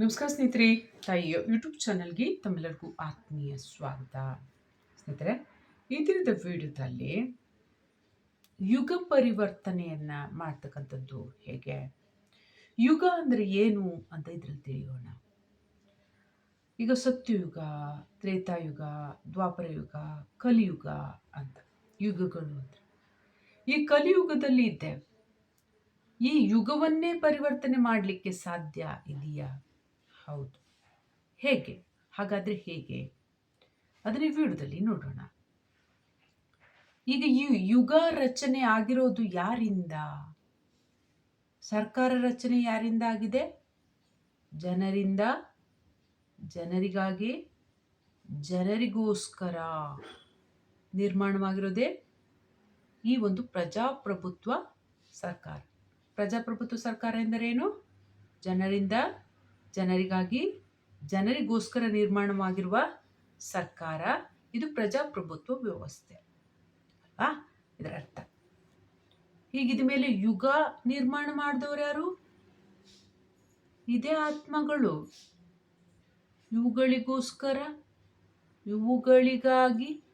ನಮಸ್ಕಾರ ಸ್ನೇಹಿತರೆ ತಾಯಿಯ ಯೂಟ್ಯೂಬ್ ಚಾನಲ್ಗೆ ತಮ್ಮೆಲ್ಲರಿಗೂ ಆತ್ಮೀಯ ಸ್ವಾಗತ. ಸ್ನೇಹಿತರೆ, ಈ ದಿನದ ವಿಡಿಯೋದಲ್ಲಿ ಯುಗ ಪರಿವರ್ತನೆಯನ್ನ ಮಾಡ್ತಕ್ಕಂಥದ್ದು ಹೇಗೆ? ಯುಗ ಅಂದರೆ ಏನು ಅಂತ ಇದ್ರಲ್ಲಿ ತಿಳಿಯೋಣ. ಈಗ ಸತ್ಯಯುಗ ತ್ರೇತಾಯುಗ ದ್ವಾಪರ ಯುಗ ಕಲಿಯುಗ ಅಂತ, ಯುಗಗಳು ಅಂತ. ಈ ಕಲಿಯುಗದಲ್ಲಿ ಇದ್ದೇವೆ ಈ ಯುಗವನ್ನೇ ಪರಿವರ್ತನೆ ಮಾಡಲಿಕ್ಕೆ ಸಾಧ್ಯ ಇದೆಯಾ? ಹೌದು. ಹೇಗೆ? ಹಾಗಾದರೆ ಹೇಗೆ? ಅದನ್ನು ವೀಡಿಯೋದಲ್ಲಿ ನೋಡೋಣ. ಈಗ ಯುಗ ರಚನೆ ಆಗಿರೋದು ಯಾರಿಂದ? ಸರ್ಕಾರ ರಚನೆ ಯಾರಿಂದ ಆಗಿದೆ? ಜನರಿಂದ? ಜನರಿಗಾಗಿ? ಜನರಿಗೋಸ್ಕರ ನಿರ್ಮಾಣವಾಗಿರೋದೇ ಈ ಒಂದು ಪ್ರಜಾಪ್ರಭುತ್ವ ಸರ್ಕಾರ. ಪ್ರಜಾಪ್ರಭುತ್ವ ಸರ್ಕಾರ ಎಂದರೇನು? ಜನರಿಂದ ಜನರಿಗಾಗಿ ಜನರಿಗೋಸ್ಕರ ನಿರ್ಮಾಣವಾಗಿರುವ ಸರ್ಕಾರ, ಇದು ಪ್ರಜಾಪ್ರಭುತ್ವ ವ್ಯವಸ್ಥೆ ಅಲ್ವಾ? ಇದರ ಅರ್ಥ ಹೀಗಿದ ಮೇಲೆ ಯುಗ ನಿರ್ಮಾಣ ಮಾಡಿದವರು ಯಾರು? ಇದೇ ಆತ್ಮಗಳು. ಇವುಗಳಿಗೋಸ್ಕರ, ಇವುಗಳಿಗಾಗಿ,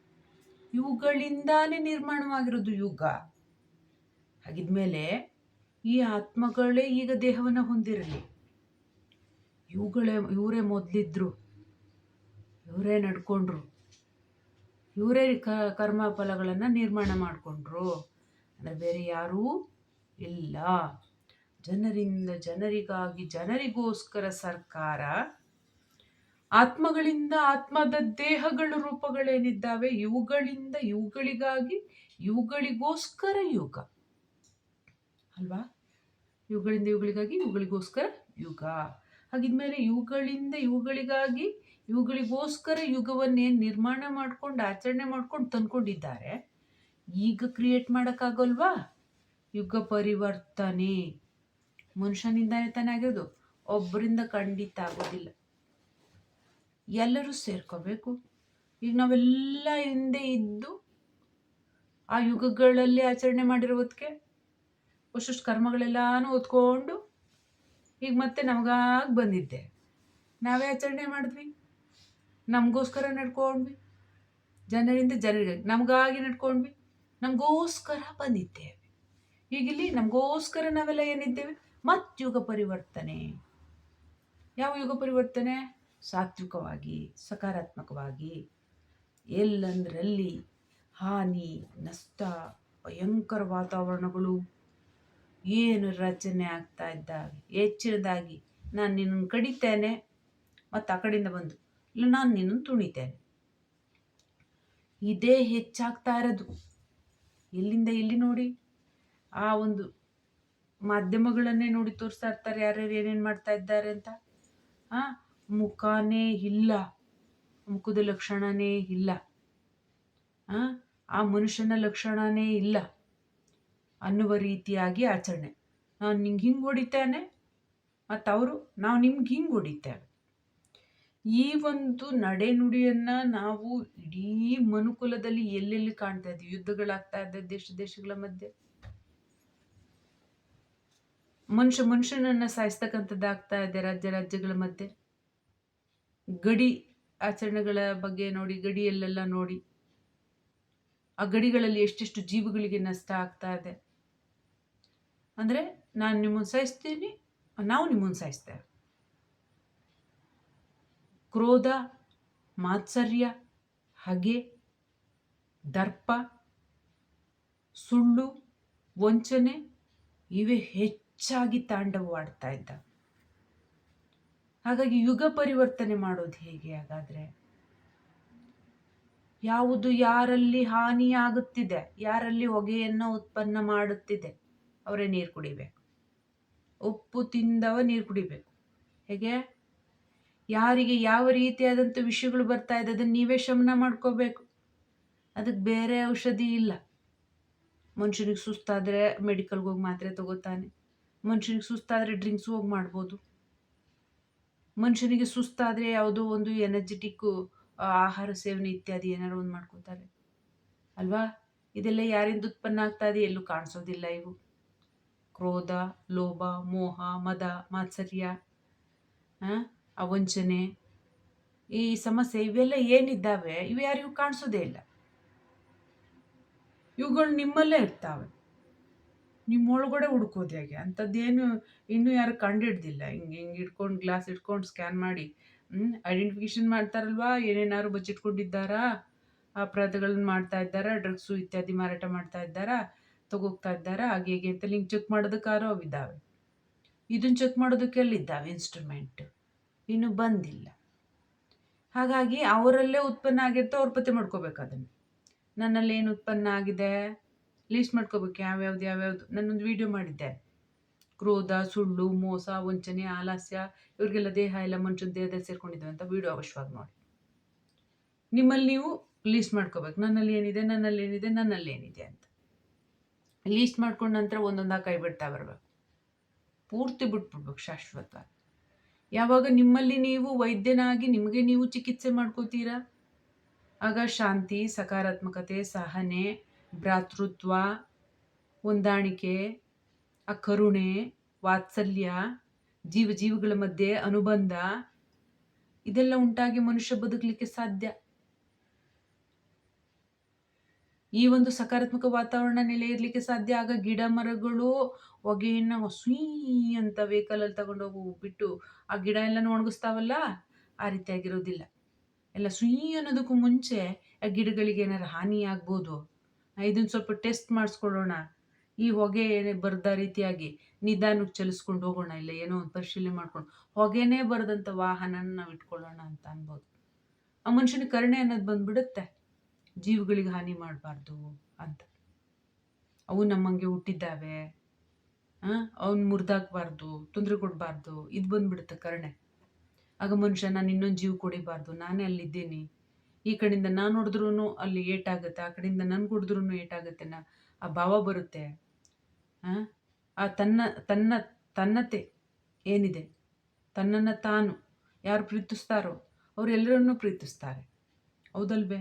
ಇವುಗಳಿಂದಾನೇ ನಿರ್ಮಾಣವಾಗಿರೋದು ಯುಗ. ಹಾಗಿದ್ಮೇಲೆ ಈ ಆತ್ಮಗಳೇ ಈಗ ದೇಹವನ್ನು ಹೊಂದಿರಲಿ. ಇವುಗಳೇ, ಇವರೇ ಮೊದಲಿದ್ರು. ಇವರೇ ನಡ್ಕೊಂಡ್ರು. ಇವರೇ ಕ ಕರ್ಮ ಫಲಗಳನ್ನು ನಿರ್ಮಾಣ ಮಾಡಿಕೊಂಡ್ರು. ಅಂದರೆ ಬೇರೆ ಯಾರೂ ಇಲ್ಲ. ಜನರಿಂದ, ಜನರಿಗಾಗಿ, ಜನರಿಗೋಸ್ಕರ ಸರ್ಕಾರ ಆತ್ಮಗಳಿಂದ ಆತ್ಮದ ದೇಹಗಳ ರೂಪಗಳೇನಿದ್ದಾವೆ? ಇವುಗಳಿಂದ, ಇವುಗಳಿಗಾಗಿ, ಇವುಗಳಿಗೋಸ್ಕರ ಯುಗ. ಅಲ್ವಾ? ಇವುಗಳಿಂದ, ಇವುಗಳಿಗಾಗಿ, ಇವುಗಳಿಗೋಸ್ಕರ ಯುಗ. ಹಾಗಿದ್ಮೇಲೆ ಇವುಗಳಿಂದ ಇವುಗಳಿಗಾಗಿ, ಇವುಗಳಿಗೋಸ್ಕರ ಯುಗವನ್ನೇ ನಿರ್ಮಾಣ ಮಾಡ್ಕೊಂಡು, ಆಚರಣೆ ಮಾಡ್ಕೊಂಡು ತಂದ್ಕೊಂಡಿದ್ದಾರೆ. ಈಗ ಕ್ರಿಯೇಟ್ ಮಾಡೋಕ್ಕಾಗಲ್ವಾ? ಯುಗ ಪರಿವರ್ತನೆ. ಮನುಷ್ಯನಿಂದಾನೇ ತಾನೇ ಆಗಿರೋದು. ಒಬ್ಬರಿಂದ ಖಂಡಿತ ಆಗೋದಿಲ್ಲ. ಎಲ್ಲರೂ ಸೇರ್ಕೋಬೇಕು. ಈಗ ನಾವೆಲ್ಲ ಹಿಂದೆ ಇದ್ದು, ಆ ಯುಗಗಳಲ್ಲಿ ಆಚರಣೆ ಮಾಡಿರೋದಕ್ಕೆ ಅಷ್ಟು ಕರ್ಮಗಳೆಲ್ಲಾನು ಓದ್ಕೊಂಡು ಈಗ ಮತ್ತೆ ನಮಗಾಗಿ ಬಂದಿದ್ದೆ. ನಾವೇ ಆಚರಣೆ ಮಾಡಿದ್ವಿ. ನಮಗೋಸ್ಕರ ನಡ್ಕೊಂಡ್ವಿ. ಜನರಿಂದ ಜನರಿಗೆ ನಮಗಾಗಿ ನಡ್ಕೊಂಡ್ವಿ. ನಮಗೋಸ್ಕರ ಬಂದಿದ್ದೇವೆ. ಈಗಿಲ್ಲಿ ನಮಗೋಸ್ಕರ ನಾವೆಲ್ಲ ಏನಿದ್ದೇವೆ? ಮತ್ತು ಯುಗ ಪರಿವರ್ತನೆ. ಯಾವ ಯುಗ ಪರಿವರ್ತನೆ? ಸಾತ್ವಿಕವಾಗಿ, ಸಕಾರಾತ್ಮಕವಾಗಿ. ಎಲ್ಲಂದರಲ್ಲಿ ಹಾನಿ, ನಷ್ಟ, ಭಯಂಕರ ವಾತಾವರಣಗಳು. ಏನು ರಚನೆ ಆಗ್ತಾ ಇದ್ದಾವೆ ಹೆಚ್ಚಿನದಾಗಿ ನಾನು ನಿನ್ನನ್ನು ಕಡಿತೇನೆ, ಮತ್ತು ಆ ಕಡೆಯಿಂದ ಬಂದು ಇಲ್ಲ, ನಾನು ನಿನ್ನನ್ನು ತುಣಿತೇನೆ. ಇದೇ ಹೆಚ್ಚಾಗ್ತಾ ಇರೋದು. ಎಲ್ಲಿಂದ ಎಲ್ಲಿ ನೋಡಿ? ಆ ಒಂದು ಮಾಧ್ಯಮಗಳನ್ನೇ ನೋಡಿ ತೋರಿಸ್ತಾ ಇರ್ತಾರೆ, ಯಾರ್ಯಾರು ಏನೇನು ಮಾಡ್ತಾ ಇದ್ದಾರೆ ಅಂತ. ಆ, ಮುಖನೇ ಇಲ್ಲ. ಮುಖದ ಲಕ್ಷಣನೇ ಇಲ್ಲ. ಆ ಮನುಷ್ಯನ ಲಕ್ಷಣನೇ ಇಲ್ಲ. ಅನ್ನುವ ರೀತಿಯಾಗಿ ಆಚರಣೆ. ನಾನು ನಿಂಗೆ ಹಿಂಗೆ ಹೊಡಿತೇನೆ ಮತ್ತು ಅವರು, ನಾವು ನಿಮ್ಗೆ ಹಿಂಗೆ ಹೊಡಿತೇವೆ. ಈ ಒಂದು ನಡೆನುಡಿಯನ್ನು ನಾವು ಇಡೀ ಮನುಕುಲದಲ್ಲಿ ಎಲ್ಲೆಲ್ಲಿ ಕಾಣ್ತಾ ಇದ್ದೀವಿ ಯುದ್ಧಗಳಾಗ್ತಾ ಇದ್ದ ದೇಶ, ದೇಶಗಳ ಮಧ್ಯೆ? ಮನುಷ್ಯ ಮನುಷ್ಯನನ್ನು ಸಾಯಿಸ್ತಕ್ಕಂಥದ್ದಾಗ್ತಾ ಇದೆ ರಾಜ್ಯ, ರಾಜ್ಯಗಳ ಮಧ್ಯೆ? ಗಡಿ ಆಚರಣೆಗಳ ಬಗ್ಗೆ ನೋಡಿ, ಗಡಿಯಲ್ಲೆಲ್ಲ ನೋಡಿ, ಆ ಗಡಿಗಳಲ್ಲಿ ಎಷ್ಟೆಷ್ಟು ಜೀವಗಳಿಗೆ ನಷ್ಟ ಆಗ್ತಾ ಇದೆ? ಅಂದರೆ ನಾನು ನಿಮ್ಮನ್ನು ಸಾಯಿಸ್ತೀನಿ ನಾವು ನಿಮ್ಮನ್ನು ಸಾಯಿಸ್ತೇವೆ ಕ್ರೋಧ, ಮಾತ್ಸರ್ಯ, ಹಗೆ, ದರ್ಪ, ಸುಳ್ಳು, ವಂಚನೆ ಇವೇ ಹೆಚ್ಚಾಗಿ ತಾಂಡವವಾಡ್ತಾ ಇದ್ದ. ಹಾಗಾಗಿ ಯುಗ ಪರಿವರ್ತನೆ ಮಾಡೋದು ಹೇಗೆ ಹಾಗಾದರೆ? ಯಾವುದು ಯಾರಲ್ಲಿ ಹಾನಿಯಾಗುತ್ತಿದೆ, ಯಾರಲ್ಲಿ ಹೊಗೆಯನ್ನು ಉತ್ಪನ್ನ ಮಾಡುತ್ತಿದೆ ಅವರೇ ನೀರು ಕುಡಿಬೇಕು. ಉಪ್ಪು ತಿಂದವ ನೀರು ಕುಡಿಬೇಕು. ಹೇಗೆ? ಯಾರಿಗೆ ಯಾವ ರೀತಿಯಾದಂಥ ವಿಷಯಗಳು ಬರ್ತಾ ಇದೆ, ಅದನ್ನು ನೀವೇ ಶಮನ ಮಾಡ್ಕೋಬೇಕು. ಅದಕ್ಕೆ ಬೇರೆ ಔಷಧಿ ಇಲ್ಲ. ಮನುಷ್ಯನಿಗೆ ಸುಸ್ತಾದರೆ ಮೆಡಿಕಲ್ಗೆ ಹೋಗಿ ಮಾತ್ರೆ ತಗೋತಾನೆ. ಮನುಷ್ಯನಿಗೆ ಸುಸ್ತಾದರೆ ಡ್ರಿಂಕ್ಸ್ ಹೋಗಿ ಮಾಡ್ಬೋದು. ಮನುಷ್ಯನಿಗೆ ಸುಸ್ತಾದರೆ ಯಾವುದೋ ಒಂದು ಎನರ್ಜೆಟಿಕ್ ಆಹಾರ ಸೇವನೆ ಇತ್ಯಾದಿ ಏನಾರು ಒಂದು ಮಾಡ್ಕೋತಾರೆ. ಅಲ್ವಾ? ಇದೆಲ್ಲ ಯಾರಿಂದ ಉತ್ಪನ್ನ ಆಗ್ತಾ ಇದೆ ಎಲ್ಲೂ ಕಾಣಿಸೋದಿಲ್ಲ ಇವು. ಕ್ರೋಧ, ಲೋಭ, ಮೋಹ, ಮದ, ಮಾತ್ಸರ್ಯ ಅವಂಚನೆ ವಂಚನೆ ಈ ಸಮಸ್ಯೆ ಇವೆಲ್ಲ ಏನಿದ್ದಾವೆ? ಇವು ಯಾರಿಗೂ ಕಾಣಿಸೋದೇ ಇಲ್ಲ. ಇವುಗಳು ನಿಮ್ಮಲ್ಲೇ ಇರ್ತಾವೆ. ನಿಮ್ಮೊಳಗಡೆ ಹುಡ್ಕೋದು ಹೇಗೆ? ಅಂಥದ್ದೇನು ಇನ್ನೂ ಯಾರು ಕಂಡುಹಿಡ್ದಿಲ್ಲ ಹಿಂಗೆ ಹಿಂಗೆ ಇಟ್ಕೊಂಡು ಗ್ಲಾಸ್ ಇಟ್ಕೊಂಡು ಸ್ಕ್ಯಾನ್ ಮಾಡಿ ಐಡೆಂಟಿಫಿಕೇಶನ್ ಮಾಡ್ತಾರಲ್ವಾ? ಏನೇನಾದ್ರು ಬಚ್ಚಿಟ್ಕೊಂಡಿದ್ದಾರಾ? ಅಪರಾಧಗಳನ್ನ ಮಾಡ್ತಾ ಇದ್ದಾರಾ? ಡ್ರಗ್ಸು ಇತ್ಯಾದಿ ಮಾರಾಟ ಮಾಡ್ತಾ ಇದ್ದಾರಾ? ತಗೋಗ್ತಾ ಇದ್ದಾರೆ. ಹಾಗೆ ಹೇಗೆ ಅಂತ ಹಿಂಗೆ ಚೆಕ್ ಮಾಡೋದಕ್ಕಾರೋ ಅವಿದ್ದಾವೆ ಇದನ್ನು ಚೆಕ್ ಮಾಡೋದಕ್ಕೆ ಅಲ್ಲಿದ್ದಾವೆ ಇನ್ಸ್ಟ್ರೂಮೆಂಟ್ ಇನ್ನು ಬಂದಿಲ್ಲ. ಹಾಗಾಗಿ ಅವರಲ್ಲೇ ಉತ್ಪನ್ನ ಆಗಿರ್ತ ಅವ್ರ ಪತ್ತೆ ಮಾಡ್ಕೋಬೇಕು ಅದನ್ನು. ನನ್ನಲ್ಲಿ ಏನು ಉತ್ಪನ್ನ ಆಗಿದೆ? ಲೀಸ್ಟ್ ಮಾಡ್ಕೋಬೇಕು. ಯಾವ್ಯಾವ್ದು ಯಾವ್ಯಾವ್ದು? ನಾನೊಂದು ವಿಡಿಯೋ ಮಾಡಿದ್ದೆ. ಕ್ರೋಧ, ಸುಳ್ಳು, ಮೋಸ, ವಂಚನೆ, ಆಲಸ್ಯ, ಇವ್ರಿಗೆಲ್ಲ ದೇಹ ಎಲ್ಲ ಮನುಷ್ಯನ ದೇಹದಲ್ಲಿ ಸೇರ್ಕೊಂಡಿದ್ದಾವೆ ಅಂತ ವಿಡಿಯೋ ಅವಶ್ಯವಾಗಿ ನೋಡಿ. ನಿಮ್ಮಲ್ಲಿ ನೀವು ಲೀಸ್ಟ್ ಮಾಡ್ಕೋಬೇಕು. ನನ್ನಲ್ಲಿ ಏನಿದೆ? ನನ್ನಲ್ಲಿ ಏನಿದೆ? ನನ್ನಲ್ಲಿ ಏನಿದೆ ಅಂತ. ಲೀಸ್ಟ್ ಮಾಡ್ಕೊಂಡ ನಂತರ ಒಂದೊಂದಾಗಿ ಕೈ ಬಿಡ್ತಾ ಬರಬೇಕು. ಪೂರ್ತಿ ಬಿಟ್ಬಿಡ್ಬೇಕು ಶಾಶ್ವತ. ಯಾವಾಗ ನಿಮ್ಮಲ್ಲಿ ನೀವು ವೈದ್ಯನಾಗಿ ನಿಮಗೆ ನೀವು ಚಿಕಿತ್ಸೆ ಮಾಡ್ಕೋತೀರಾ? ಆಗ ಶಾಂತಿ, ಸಕಾರಾತ್ಮಕತೆ, ಸಹನೆ, ಭ್ರಾತೃತ್ವ, ಹೊಂದಾಣಿಕೆ ಆ ಕರುಣೆ ವಾತ್ಸಲ್ಯ, ಜೀವ ಜೀವಿಗಳ ಮಧ್ಯೆ ಅನುಬಂಧ, ಇದೆಲ್ಲ ಉಂಟಾಗಿ ಮನುಷ್ಯ ಬದುಕಲಿಕ್ಕೆ ಸಾಧ್ಯ. ಈ ಒಂದು ಸಕಾರಾತ್ಮಕ ವಾತಾವರಣ ನೆಲೆ ಇರಲಿಕ್ಕೆ ಸಾಧ್ಯ. ಆಗ ಗಿಡ ಮರಗಳು ಹೊಗೆಯನ್ನು ಸ್ವೀ ಅಂತ ವೆಹಿಕಲಲ್ಲಿ ತಗೊಂಡೋಗಿ ಬಿಟ್ಟು ಆ ಗಿಡ ಎಲ್ಲ ಒಣಗಿಸ್ತಾವಲ್ಲ ಆ ರೀತಿಯಾಗಿರೋದಿಲ್ಲ. ಎಲ್ಲ ಸುಯಿ ಅನ್ನೋದಕ್ಕೂ ಮುಂಚೆ ಆ ಗಿಡಗಳಿಗೆ ಏನಾರು ಹಾನಿ ಆಗ್ಬೋದು? ಇದನ್ನು ಸ್ವಲ್ಪ ಟೆಸ್ಟ್ ಮಾಡಿಸ್ಕೊಳ್ಳೋಣ. ಈ ಹೊಗೆ ಬರದ ರೀತಿಯಾಗಿ ನಿಧಾನಕ್ಕೆ ಚಲಿಸ್ಕೊಂಡು ಹೋಗೋಣ, ಇಲ್ಲ ಏನೋ ಒಂದು ಪರಿಶೀಲನೆ ಮಾಡ್ಕೊಂಡು. ಹೊಗೆನೇ ಬರದಂಥ ವಾಹನನ ನಾವು ಇಟ್ಕೊಳ್ಳೋಣ ಅಂತ ಅನ್ಬೋದು. ಆ ಮನುಷ್ಯನ ಕರುಣೆ ಅನ್ನೋದು ಬಂದ್ಬಿಡುತ್ತೆ. ಜೀವಗಳಿಗೆ ಹಾನಿ ಮಾಡಬಾರ್ದು ಅಂತ. ಅವು ನಮ್ಮಂಗೆ ಹುಟ್ಟಿದ್ದಾವೆ. ಅವನ್ ಮುರಿದಾಕ್ಬಾರ್ದು ತೊಂದರೆ ಕೊಡಬಾರ್ದು, ಇದು ಬಂದ್ಬಿಡುತ್ತೆ ಕರ್ಣೆ. ಆಗ ಮನುಷ್ಯ, ನಾನು ಇನ್ನೊಂದು ಜೀವ ಕೊಡಿಬಾರ್ದು, ನಾನೇ ಅಲ್ಲಿದ್ದೀನಿ. ಈ ಕಡೆಯಿಂದ ನಾನು ಹೊಡೆದ್ರೂ ಅಲ್ಲಿ ಏಟಾಗುತ್ತೆ, ಆ ಕಡೆಯಿಂದ ನನ್ಗೆ ಹೊಡೆದ್ರೂ ಏಟಾಗುತ್ತೆ ನಾ ಆ ಭಾವ ಬರುತ್ತೆ. ಆ ತನ್ನ ತನ್ನ, ತನ್ನತೆ ಏನಿದೆ? ತನ್ನನ್ನು ತಾನು ಯಾರು ಪ್ರೀತಿಸ್ತಾರೋ, ಅವರೆಲ್ಲರನ್ನೂ ಪ್ರೀತಿಸ್ತಾರೆ. ಹೌದಲ್ವೇ?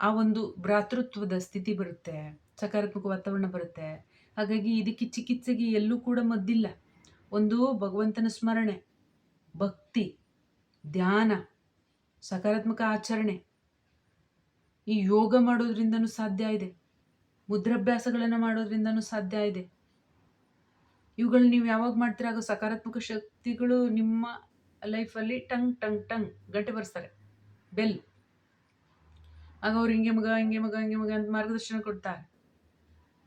ಆ ಒಂದು ಭ್ರಾತೃತ್ವದ ಸ್ಥಿತಿ ಬರುತ್ತೆ, ಸಕಾರಾತ್ಮಕ ವಾತಾವರಣ ಬರುತ್ತೆ. ಹಾಗಾಗಿ ಇದಕ್ಕೆ ಚಿಕಿತ್ಸೆಗೆ ಎಲ್ಲೂ ಕೂಡ ಮದ್ದಿಲ್ಲ. ಒಂದು ಭಗವಂತನ ಸ್ಮರಣೆ, ಭಕ್ತಿ, ಧ್ಯಾನ, ಸಕಾರಾತ್ಮಕ ಆಚರಣೆ ಈ ಯೋಗ ಮಾಡೋದ್ರಿಂದನೂ ಸಾಧ್ಯ ಇದೆ. ಮುದ್ರಾಭ್ಯಾಸಗಳನ್ನು ಮಾಡೋದ್ರಿಂದನೂ ಸಾಧ್ಯ ಇದೆ. ಇವುಗಳು ನೀವು ಯಾವಾಗ ಮಾಡ್ತೀರ, ಆಗ ಸಕಾರಾತ್ಮಕ ಶಕ್ತಿಗಳು ನಿಮ್ಮ ಲೈಫಲ್ಲಿ ಟಂಗ್ ಟಂಗ್ ಟಂಗ್ ಗಂಟೆ ಬರ್ಸ್ತಾರೆ ಬೆಲ್. ಆಗ ಅವ್ರು ಹಿಂಗೆ ಮಗ ಹಿಂಗೆ ಮಗ ಹಿಂಗೆ ಮಗ ಅಂತ ಮಾರ್ಗದರ್ಶನ ಕೊಡ್ತಾರೆ.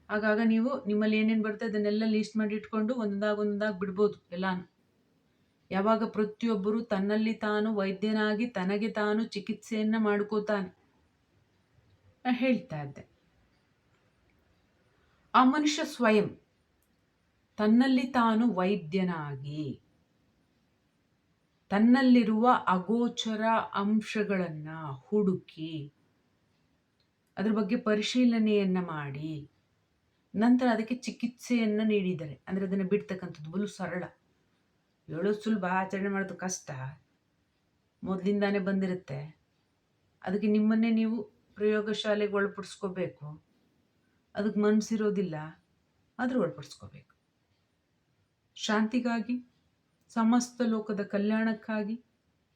ಆಗಾಗ ನೀವು ನಿಮ್ಮಲ್ಲಿ ಏನೇನು ಬರುತ್ತೆ ಅದನ್ನೆಲ್ಲ ಲೀಸ್ಟ್ ಮಾಡಿ ಇಟ್ಕೊಂಡು ಒಂದೊಂದಾಗ ಒಂದೊಂದಾಗ ಬಿಡ್ಬೋದು ಎಲ್ಲಾನು. ಯಾವಾಗ ಪ್ರತಿಯೊಬ್ಬರು ತನ್ನಲ್ಲಿ ತಾನು ವೈದ್ಯನಾಗಿ ತನಗೆ ತಾನು ಚಿಕಿತ್ಸೆಯನ್ನು ಮಾಡ್ಕೋತಾನೆ. ಹೇಳ್ತಾ ಇದ್ದೆ. ಆ ಮನುಷ್ಯ ಸ್ವಯಂ ತನ್ನಲ್ಲಿ ತಾನು ವೈದ್ಯನಾಗಿ ತನ್ನಲ್ಲಿರುವ ಅಗೋಚರ ಅಂಶಗಳನ್ನು ಹುಡುಕಿ ಅದ್ರ ಬಗ್ಗೆ ಪರಿಶೀಲನೆಯನ್ನು ಮಾಡಿ. ನಂತರ ಅದಕ್ಕೆ ಚಿಕಿತ್ಸೆಯನ್ನು ನೀಡಿದ್ದಾರೆ ಅಂದರೆ ಅದನ್ನು ಬಿಡ್ತಕ್ಕಂಥದ್ದು ಬಲು ಸರಳ. ಏಳು ಸುಲಭ ಆಚರಣೆ ಮಾಡೋದು ಕಷ್ಟ. ಮೊದಲಿಂದಾನೇ ಬಂದಿರುತ್ತೆ. ಅದಕ್ಕೆ ನಿಮ್ಮನ್ನೇ ನೀವು ಪ್ರಯೋಗಶಾಲೆಗೆ ಒಳಪಡಿಸ್ಕೋಬೇಕು. ಅದಕ್ಕೆ ಮನಸ್ಸಿರೋದಿಲ್ಲ ಆದರೂ ಒಳಪಡಿಸ್ಕೋಬೇಕು. ಶಾಂತಿಗಾಗಿ, ಸಮಸ್ತ ಲೋಕದ ಕಲ್ಯಾಣಕ್ಕಾಗಿ,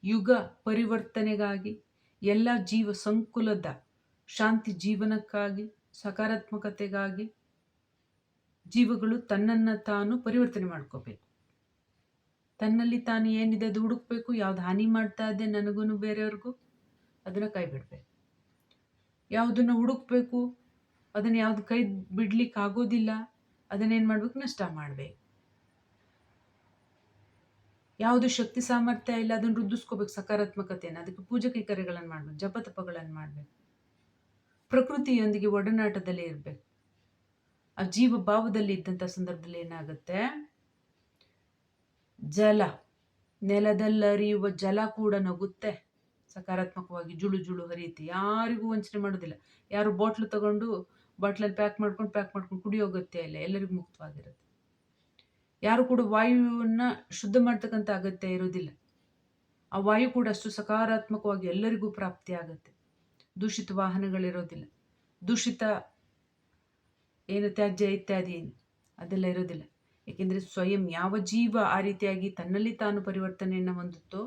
ಯುಗ ಪರಿವರ್ತನೆಗಾಗಿ, ಎಲ್ಲ ಜೀವ ಸಂಕುಲದ ಶಾಂತಿ ಜೀವನಕ್ಕಾಗಿ, ಸಕಾರಾತ್ಮಕತೆಗಾಗಿ ಜೀವಗಳು ತನ್ನನ್ನು ತಾನು ಪರಿವರ್ತನೆ ಮಾಡ್ಕೋಬೇಕು. ತನ್ನಲ್ಲಿ ತಾನು ಏನಿದೆ ಅದು ಹುಡುಕ್ಬೇಕು, ಯಾವ್ದು ಹಾನಿ ಮಾಡ್ತಾ ಇದೆ ನನಗೂ ಬೇರೆಯವ್ರಿಗೂ ಅದನ್ನು ಕೈ ಬಿಡಬೇಕು. ಯಾವುದನ್ನು ಹುಡುಕ್ಬೇಕು, ಅದನ್ನು ಯಾವ್ದು ಕೈ ಬಿಡ್ಲಿಕ್ಕೆ ಆಗೋದಿಲ್ಲ ಅದನ್ನೇನು ಮಾಡ್ಬೇಕು, ನಷ್ಟ ಮಾಡಬೇಕು. ಯಾವುದು ಶಕ್ತಿ ಸಾಮರ್ಥ್ಯ ಇಲ್ಲ, ಅದನ್ನು ವೃದ್ಧಿಸ್ಕೋಬೇಕು ಸಕಾರಾತ್ಮಕತೆಯನ್ನು. ಅದಕ್ಕೆ ಪೂಜೆ ಕೈಕರ್ಯಗಳನ್ನು ಮಾಡಬೇಕು, ಜಪತಪಗಳನ್ನು ಮಾಡಬೇಕು. ಪ್ರಕೃತಿಯೊಂದಿಗೆ ಒಡನಾಟದಲ್ಲೇ ಇರಬೇಕು. ಆ ಜೀವ ಭಾವದಲ್ಲಿ ಇದ್ದಂಥ ಸಂದರ್ಭದಲ್ಲಿ ಏನಾಗುತ್ತೆ? ಜಲ. ನೆಲದಲ್ಲರಿಯುವ ಜಲ ಕೂಡ ನಗುತ್ತೆ. ಸಕಾರಾತ್ಮಕವಾಗಿ ಜುಳು ಜುಳು ಹರಿಯುತ್ತೆ. ಯಾರಿಗೂ ವಂಚನೆ ಮಾಡೋದಿಲ್ಲ. ಯಾರು ಬಾಟ್ಲು ತಗೊಂಡು ಬಾಟ್ಲಲ್ಲಿ ಪ್ಯಾಕ್ ಮಾಡ್ಕೊಂಡು ಪ್ಯಾಕ್ ಮಾಡ್ಕೊಂಡು ಕುಡಿಯೋ ಅಗತ್ಯ ಇಲ್ಲ. ಎಲ್ಲರಿಗೂ ಮುಕ್ತವಾಗಿರುತ್ತೆ. ಯಾರು ಕೂಡ ವಾಯುವನ್ನು ಶುದ್ಧ ಮಾಡ್ತಕ್ಕಂಥ ಅಗತ್ಯ ಇರೋದಿಲ್ಲ. ಆ ವಾಯು ಕೂಡ ಅಷ್ಟು ಸಕಾರಾತ್ಮಕವಾಗಿ ಎಲ್ಲರಿಗೂ ಪ್ರಾಪ್ತಿ ಆಗುತ್ತೆ ದೂಷಿತ ವಾಹನಗಳಿರೋದಿಲ್ಲ. ದೂಷಿತ ಏನು ತ್ಯಾಜ್ಯ ಇತ್ಯಾದಿ ಅದೆಲ್ಲ ಇರೋದಿಲ್ಲ. ಏಕೆಂದರೆ ಸ್ವಯಂ ಯಾವ ಜೀವ ಆ ರೀತಿಯಾಗಿ ತನ್ನಲ್ಲಿ ತಾನು ಪರಿವರ್ತನೆಯನ್ನು ಹೊಂದುತ್ತೋ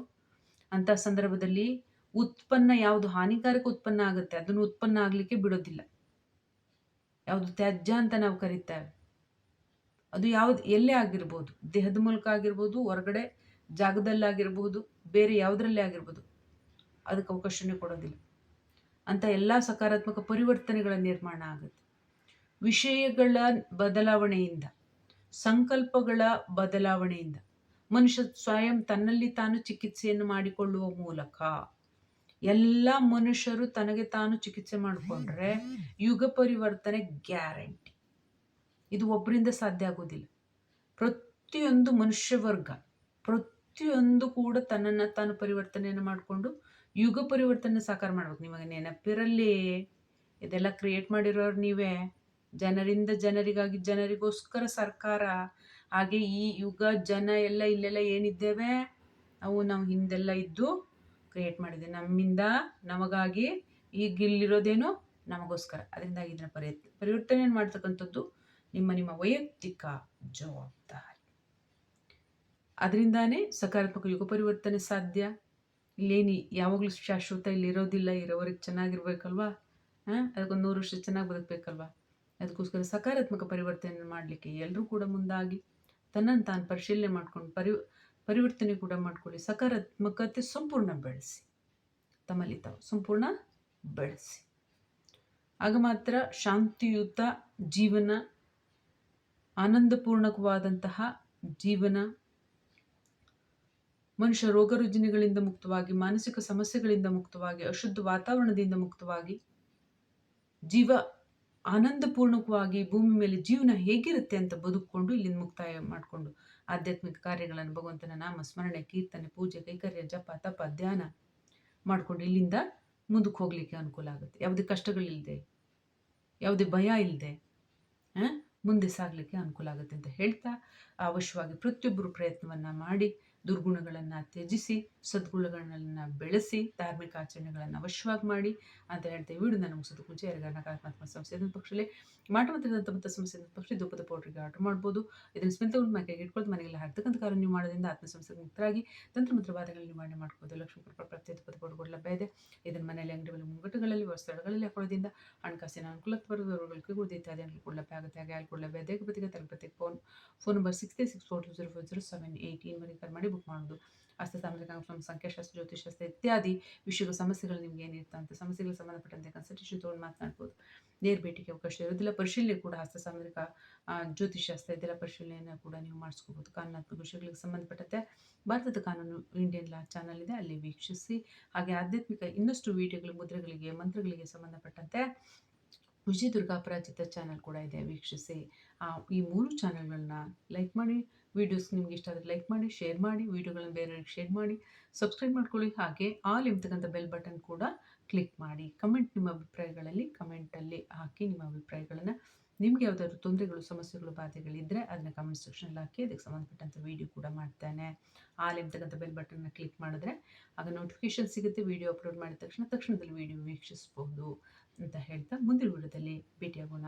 ಅಂಥ ಸಂದರ್ಭದಲ್ಲಿ ಉತ್ಪನ್ನ ಯಾವುದು ಹಾನಿಕಾರಕ ಉತ್ಪನ್ನ ಆಗುತ್ತೆ, ಅದನ್ನು ಉತ್ಪನ್ನ ಆಗಲಿಕ್ಕೆ ಬಿಡೋದಿಲ್ಲ. ಯಾವುದು ತ್ಯಾಜ್ಯ ಅಂತ ನಾವು ಕರಿತೇವೆ. ಅದು ಯಾವ್ದು, ಎಲ್ಲೇ ಆಗಿರ್ಬೋದು, ದೇಹದ ಮೂಲಕ ಆಗಿರ್ಬೋದು, ಹೊರಗಡೆ ಜಾಗದಲ್ಲಾಗಿರ್ಬೋದು, ಬೇರೆ ಯಾವುದರಲ್ಲೇ ಆಗಿರ್ಬೋದು, ಅದಕ್ಕೆ ಅವಕಾಶನೇ ಕೊಡೋದಿಲ್ಲ. ಅಂತ ಎಲ್ಲ ಸಕಾರಾತ್ಮಕ ಪರಿವರ್ತನೆಗಳ ನಿರ್ಮಾಣ ಆಗುತ್ತೆ. ವಿಷಯಗಳ ಬದಲಾವಣೆಯಿಂದ, ಸಂಕಲ್ಪಗಳ ಬದಲಾವಣೆಯಿಂದ ಮನುಷ್ಯ ಸ್ವಯಂ ತನ್ನಲ್ಲಿ ತಾನು ಚಿಕಿತ್ಸೆಯನ್ನು ಮಾಡಿಕೊಳ್ಳುವ ಮೂಲಕ ಎಲ್ಲ ಮನುಷ್ಯರು ತನಗೆ ತಾನು ಚಿಕಿತ್ಸೆ ಮಾಡಿಕೊಂಡ್ರೆ ಯುಗ ಪರಿವರ್ತನೆ ಗ್ಯಾರಂಟಿ. ಇದು ಒಬ್ಬರಿಂದ ಸಾಧ್ಯ ಆಗೋದಿಲ್ಲ. ಪ್ರತಿಯೊಂದು ಮನುಷ್ಯ ವರ್ಗ, ಪ್ರತಿಯೊಂದು ಕೂಡ ತನ್ನನ್ನು ತಾನು ಪರಿವರ್ತನೆಯನ್ನು ಮಾಡಿಕೊಂಡು ಯುಗ ಪರಿವರ್ತನೆ ಸಾಕಾರ ಮಾಡ್ಬೇಕು. ನಿಮಗೆ ನೆನಪಿರಲ್ಲಿ ಇದೆಲ್ಲ ಕ್ರಿಯೇಟ್ ಮಾಡಿರೋರು ನೀವೇ. ಜನರಿಂದ ಜನರಿಗಾಗಿ ಜನರಿಗೋಸ್ಕರ ಸರ್ಕಾರ, ಹಾಗೆ ಈ ಯುಗ, ಜನ ಎಲ್ಲ ಇಲ್ಲೆಲ್ಲ ಏನಿದ್ದೇವೆ? ಅವು ನಾವು ಹಿಂದೆಲ್ಲ ಇದ್ದು ಕ್ರಿಯೇಟ್ ಮಾಡಿದೆ ನಮ್ಮಿಂದ, ನಮಗಾಗಿ ಈಗ ಇಲ್ಲಿರೋದೇನು? ನಮಗೋಸ್ಕರ. ಅದರಿಂದ ಇದನ್ನ ಪರಿ ಪರಿವರ್ತನೆ ಮಾಡ್ತಕ್ಕಂಥದ್ದು? ನಿಮ್ಮ ನಿಮ್ಮ ವೈಯಕ್ತಿಕ ಜವಾಬ್ದಾರಿ. ಅದರಿಂದಾನೇ ಸಕಾರಾತ್ಮಕ ಯುಗ ಪರಿವರ್ತನೆ ಸಾಧ್ಯ. ಇಲ್ಲೇನಿ ಯಾವಾಗಲೂ ಶಾಶ್ವತ ಇಲ್ಲಿರೋದಿಲ್ಲ, ಇರೋವರೆಗೆ ಚೆನ್ನಾಗಿರ್ಬೇಕಲ್ವಾ? ಹಾಂ ಅದಕ್ಕೊಂದು ನೂರು ವರ್ಷ ಚೆನ್ನಾಗಿ ಬದುಕಬೇಕಲ್ವಾ? ಅದಕ್ಕೋಸ್ಕರ ಸಕಾರಾತ್ಮಕ ಪರಿವರ್ತನೆ ಮಾಡಲಿಕ್ಕೆ ಎಲ್ಲರೂ ಕೂಡ ಮುಂದಾಗಿ ತನ್ನನ್ನು ತಾನು ಪರಿಶೀಲನೆ ಮಾಡ್ಕೊಂಡು ಪರಿ, ಪರಿವರ್ತನೆ ಕೂಡ ಮಾಡ್ಕೊಳ್ಳಿ. ಸಕಾರಾತ್ಮಕತೆ ಸಂಪೂರ್ಣ ಬೆಳೆಸಿ. ತಮ್ಮಲ್ಲಿ ತಾವು ಸಂಪೂರ್ಣ ಬೆಳೆಸಿ. ಆಗ ಮಾತ್ರ ಶಾಂತಿಯುತ ಜೀವನ, ಆನಂದಪೂರ್ಣಕವಾದಂತಹ ಜೀವನ ಮನುಷ್ಯ ರೋಗ ರುಜಿನಗಳಿಂದ ಮುಕ್ತವಾಗಿ, ಮಾನಸಿಕ ಸಮಸ್ಯೆಗಳಿಂದ ಮುಕ್ತವಾಗಿ, ಅಶುದ್ಧ ವಾತಾವರಣದಿಂದ ಮುಕ್ತವಾಗಿ, ಜೀವ ಆನಂದಪೂರ್ಣಕವಾಗಿ ಭೂಮಿ ಮೇಲೆ ಜೀವನ ಹೇಗಿರುತ್ತೆ ಅಂತ ಬದುಕೊಂಡು ಇಲ್ಲಿಂದ ಮುಕ್ತಾಯ ಮಾಡಿಕೊಂಡು ಆಧ್ಯಾತ್ಮಿಕ ಕಾರ್ಯಗಳನ್ನು ಭಗವಂತನ ನಾಮ ಸ್ಮರಣೆ, ಕೀರ್ತನೆ, ಪೂಜೆ, ಕೈಕರ್ಯ, ಜಪ, ತಪ, ಧ್ಯಾನ ಮಾಡಿಕೊಂಡು ಇಲ್ಲಿಂದ ಮುಂದಕ್ಕೆ ಹೋಗಲಿಕ್ಕೆ ಅನುಕೂಲ ಆಗುತ್ತೆ. ಯಾವುದೇ ಕಷ್ಟಗಳಿಲ್ಲದೆ, ಯಾವುದೇ ಭಯ ಇಲ್ಲದೆ ಮುಂದೆ ಸಾಗಲಿಕ್ಕೆ ಅನುಕೂಲ ಆಗುತ್ತೆ ಅಂತ ಹೇಳ್ತಾ ಅವಶ್ಯವಾಗಿ ಪ್ರತಿಯೊಬ್ಬರು ಪ್ರಯತ್ನವನ್ನು ಮಾಡಿ ದುರ್ಗುಣಗಳನ್ನು ತ್ಯಜಿಸಿ ಸದ್ಗುಣಗಳನ್ನು ಬೆಳೆಸಿ ಧಾರ್ಮಿಕ ಆಚರಣೆಗಳನ್ನು ಅವಶ್ಯವಾಗಿ ಮಾಡಿ ಅಂತ ಹೇಳ್ತೇವೆ ವಿಡಿಯೋ ನನ್ನ ಮುಗಿಸೋದು ಕುಂಚೆ ಯಾರಿಗಾರ ನಕಾರಾತ್ಮಕ ಸಮಸ್ಯೆ ಪಕ್ಷದಲ್ಲಿ ಮಾಟ ಮತ್ತು ಸಮಸ್ಯೆ ಪಕ್ಷ ಧೂಪದ ಪೌಡ್ರಿಗೆ ಆರ್ಡರ್ ಮಾಡ್ಬೋದು ಇದನ್ನು ಸ್ಮಿತ ಒಂದು ಮೈಕೆಗೆ ಇಟ್ಕೊಂಡು ಮನೆಯಲ್ಲಿ ಹಾಕ್ತಕ್ಕಂಥ ಕಾರ್ಯ ನೀವು ಮಾಡೋದ್ರಿಂದ ಆತ್ಮ ಸಮಸ್ಯೆ ಮುಕ್ತರಾಗಿ ತಂತ್ರ ಮಂತ್ರವಾದಗಳಲ್ಲಿ ನಿವಾರಣೆ ಮಾಡ್ಬೋದು ಲಕ್ಷ್ಮೀ ಕೃಪ ಪ್ರತ್ಯೇ ಧೂಪದ ಪೌಡ್ಗಳು ಲಭ್ಯ ಇದೆ ಇದನ್ನು ಮನೆಯಲ್ಲಿ ಅಂಗಡಿಗಳಲ್ಲಿ ಮುಂಗಟ್ಟುಗಳಲ್ಲಿ ಸ್ಥಳಗಳಲ್ಲಿ ಹಾಕೋದ್ರಿಂದ ಹಣಕಾಸಿನ ಅನುಕೂಲಕ್ಕೆ ಬರೋದವರುಗಳಿಗೆ ಉಳಿದಿದ್ದಾದೆ ಅನುಕೂಲ ಲಭ್ಯ ಆಗುತ್ತೆ ಹಾಗೆ ಅಲ್ಲಿ ಕೂಡ ಲಭ್ಯ ಅದೇ ಪ್ರತಿಗೆ ತಲುಪತ್ತೆ phone phone number six three six four two zero four zero seven eight ವರೆಗೆ ಮಾಡಿ ಕರೆ ಮಾಡಿ ಬುಕ್ ಮಾಡೋದು ಹಸ್ತ ಸಾಮಾಜಿಕ ಸಂಖ್ಯಾಶಾಸ್ತ್ರ ಜ್ಯೋತಿಷಾಸ್ತ್ರ ಇತ್ಯಾದಿ ವಿಷಯಗಳ, ಸಮಸ್ಯೆಗಳು ನಿಮ್ಗೆ ಏನಿರುತ್ತೆ ಅಂತ ಸಮಸ್ಯೆಗಳಿಗೆ ಸಂಬಂಧಪಟ್ಟಂತೆ ಕನ್ಸಲ್ಟೇಷನ್ ತೊಗೊಂಡು ಮಾತನಾಡ್ಬೋದು. ನೇರ ಭೇಟಿಗೆ ಅವಕಾಶ ಇರೋದಿಲ್ಲ. ಪರಿಶೀಲನೆ ಕೂಡ ಹಸ್ತ ಸಾಮಾಜಿಕ ಜ್ಯೋತಿಷಾಸ್ತ್ರ ಇದೆಲ್ಲ ಪರಿಶೀಲನೆಯನ್ನು ಕೂಡ ನೀವು ಮಾಡಿಸ್ಕೋಬೋದು. ಕಾನೂನಾತ್ಮಕ ವಿಷಯಗಳಿಗೆ ಸಂಬಂಧಪಟ್ಟಂತೆ ಭಾರತದ ಕಾನೂನು ಇಂಡಿಯನ್ ಲಾ ಚಾನಲ್ ಇದೆ. ಅಲ್ಲಿ ವೀಕ್ಷಿಸಿ. ಹಾಗೆ ಆಧ್ಯಾತ್ಮಿಕ ಇನ್ನಷ್ಟು ವಿಡಿಯೋಗಳು, ಮುದ್ರೆಗಳಿಗೆ, ಮಂತ್ರಗಳಿಗೆ ಸಂಬಂಧಪಟ್ಟಂತೆ ವಿಜಯ ದುರ್ಗಾಪರಾಜಿತ ಚಾನಲ್ ಕೂಡ ಇದೆ. ವೀಕ್ಷಿಸಿ. ಈ ಮೂರು ಚಾನಲ್ಗಳನ್ನ ಲೈಕ್ ಮಾಡಿ. ವೀಡಿಯೋಸ್ ನಿಮ್ಗೆ ಇಷ್ಟ ಆದರೆ ಲೈಕ್ ಮಾಡಿ ಶೇರ್ ಮಾಡಿ ವಿಡಿಯೋಗಳನ್ನು ಬೇರೆಯವ್ರಿಗೆ ಶೇರ್ ಮಾಡಿ ಸಬ್ಸ್ಕ್ರೈಬ್ ಮಾಡ್ಕೊಳ್ಳಿ. ಹಾಗೆ ಆಲ್ ಎಂಬತಕ್ಕಂಥ ಬೆಲ್ ಬಟನ್ ಕೂಡ ಕ್ಲಿಕ್ ಮಾಡಿ. ಕಮೆಂಟ್ ನಿಮ್ಮ ಅಭಿಪ್ರಾಯಗಳಲ್ಲಿ ಕಮೆಂಟಲ್ಲಿ ಹಾಕಿ ನಿಮ್ಮ ಅಭಿಪ್ರಾಯಗಳನ್ನು. ನಿಮಗೆ ಯಾವುದಾದ್ರು ತೊಂದರೆಗಳು, ಸಮಸ್ಯೆಗಳು ಬಾಧೆಗಳಿದ್ದರೆ ಅದನ್ನ ಕಮೆಂಟ್ ಸೆಕ್ಷನಲ್ಲಿ ಹಾಕಿ, ಅದಕ್ಕೆ ಸಂಬಂಧಪಟ್ಟಂಥ ವಿಡಿಯೋ ಕೂಡ ಮಾಡ್ತೇನೆ. ಆಲ್ ಎಂಬತಕ್ಕಂಥ ಬೆಲ್ ಬಟನ್ನ ಕ್ಲಿಕ್ ಮಾಡಿದ್ರೆ ಆಗ ನೋಟಿಫಿಕೇಶನ್ ಸಿಗುತ್ತೆ ವಿಡಿಯೋ ಅಪ್ಲೋಡ್ ಮಾಡಿದ ತಕ್ಷಣ ತಕ್ಷಣದಲ್ಲಿ ವಿಡಿಯೋ ವೀಕ್ಷಿಸ್ಬೋದು ಅಂತ ಹೇಳ್ತಾ ಮುಂದಿನ ವಿಡಿಯೋದಲ್ಲಿ ಭೇಟಿಯಾಗೋಣ.